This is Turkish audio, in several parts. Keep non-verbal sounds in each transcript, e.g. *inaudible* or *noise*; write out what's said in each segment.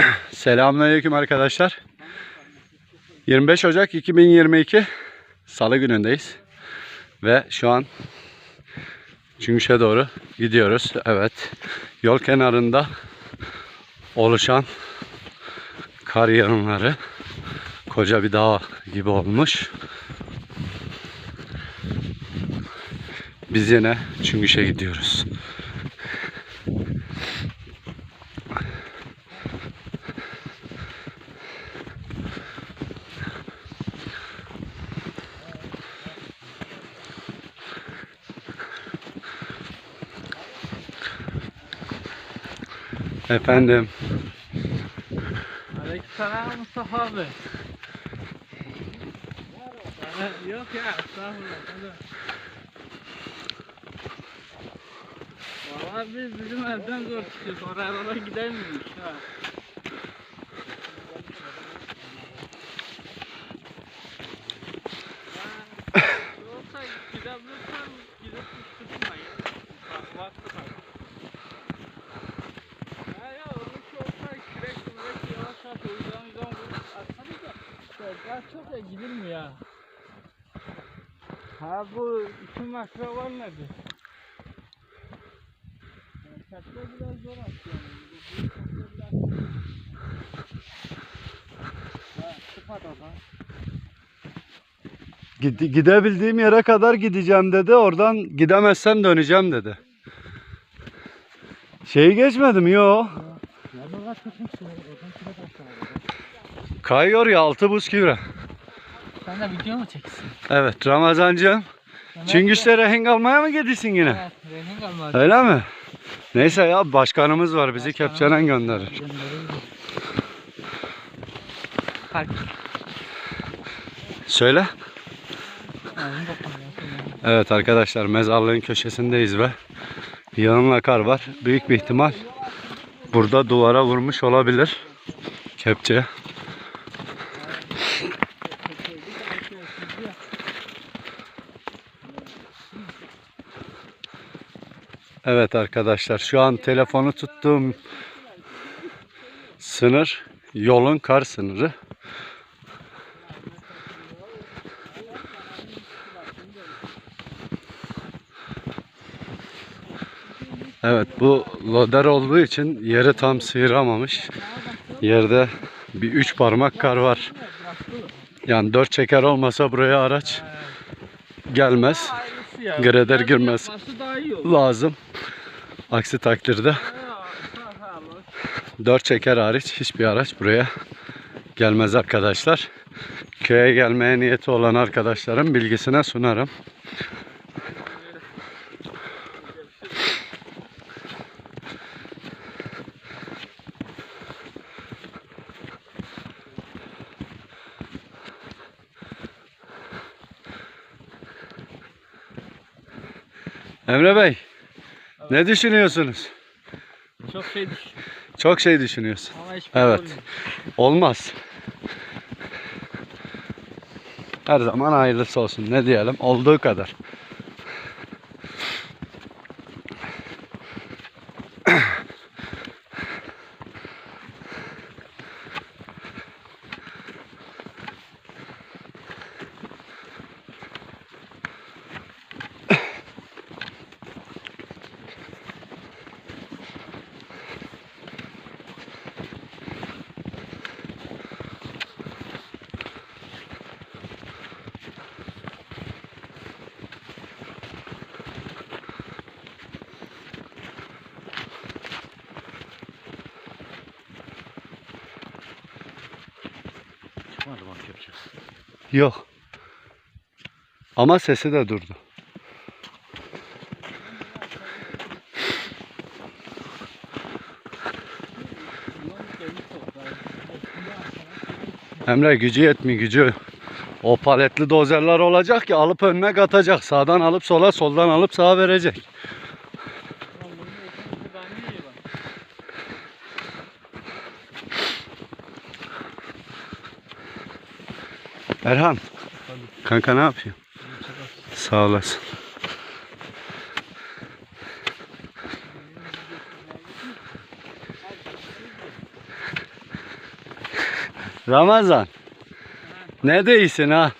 *clears throat* Selamünaleyküm arkadaşlar. 25 Ocak 2022 Salı günündeyiz. Ve şu an Çüngüş'e doğru gidiyoruz. Evet. Yol kenarında oluşan kar yağınları koca bir dağ gibi olmuş. Biz yine Çüngüş'e gidiyoruz. Efendim. Aleykümselam Mustafa abi. Yani yok ya estağfurullah. Valla biz bizim evden zor çıkıyoruz. Oraya oraya gidemiyoruz ha. Yoksa gidebilirsen gidip tutma ya. Bak vakti Ya çok ya gidilmiyor ya. Ha bu iki metre var? Yani Çatla biraz zor atıyor. da. Gide- gidebildiğim yere kadar gideceğim dedi. Oradan gidemezsem döneceğim dedi. Şeyi geçmedim yo. Ya Kayıyor ya altı buz gibi. Sen de video mu çeksin? Evet Ramazancığım. Çıngüş'te rehin almaya mı gidiyorsun yine? Evet, rehin kalmadı. Öyle mi? Neyse ya başkanımız var bizi Başkanımız kepçeden gönderir. Söyle. Evet arkadaşlar mezarlığın köşesindeyiz ve yanımla kar var. Büyük bir ihtimal burada duvara vurmuş olabilir. Kepçe. Evet arkadaşlar şu an telefonu tuttuğum sınır yolun kar sınırı. Evet bu loder olduğu için yeri tam sıyıramamış. Yerde bir üç parmak kar var. Yani dört çeker olmasa buraya araç gelmez. Ya. Grader girmez. Lazım. Aksi takdirde dört çeker hariç hiçbir araç buraya gelmez arkadaşlar. Köye gelmeye niyeti olan arkadaşların bilgisine sunarım. Emre Bey, ne düşünüyorsunuz? Çok şey düş. Çok şey düşünüyorsun. Ama hiçbir şey Evet. olmuyor. Olmaz. Her zaman hayırlısı olsun. Ne diyelim? Olduğu kadar. Çıkmadı bak yapacak. Yok. Ama sesi de durdu. Emre gücü yetmiyor gücü. O paletli dozerler olacak ki alıp önüne katacak. Sağdan alıp sola, soldan alıp sağa verecek. Erhan. Kanka ne yapıyorsun? Sağ olasın. Ramazan. Ne değilsin ha?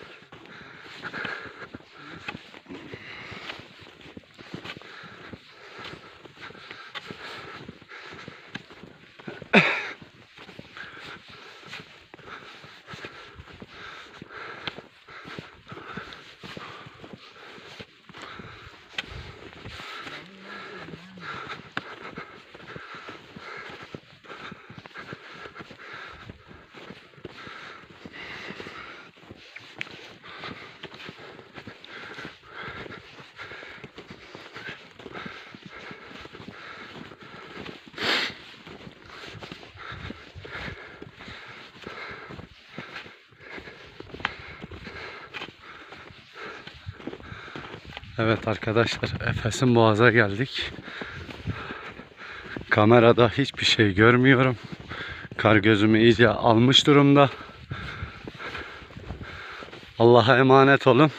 Evet arkadaşlar Efes'in Boğaz'a geldik. Kamerada hiçbir şey görmüyorum. Kar gözümü iyice almış durumda. Allah'a emanet olun.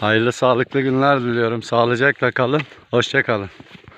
Hayırlı sağlıklı günler diliyorum. Sağlıcakla kalın. Hoşça kalın.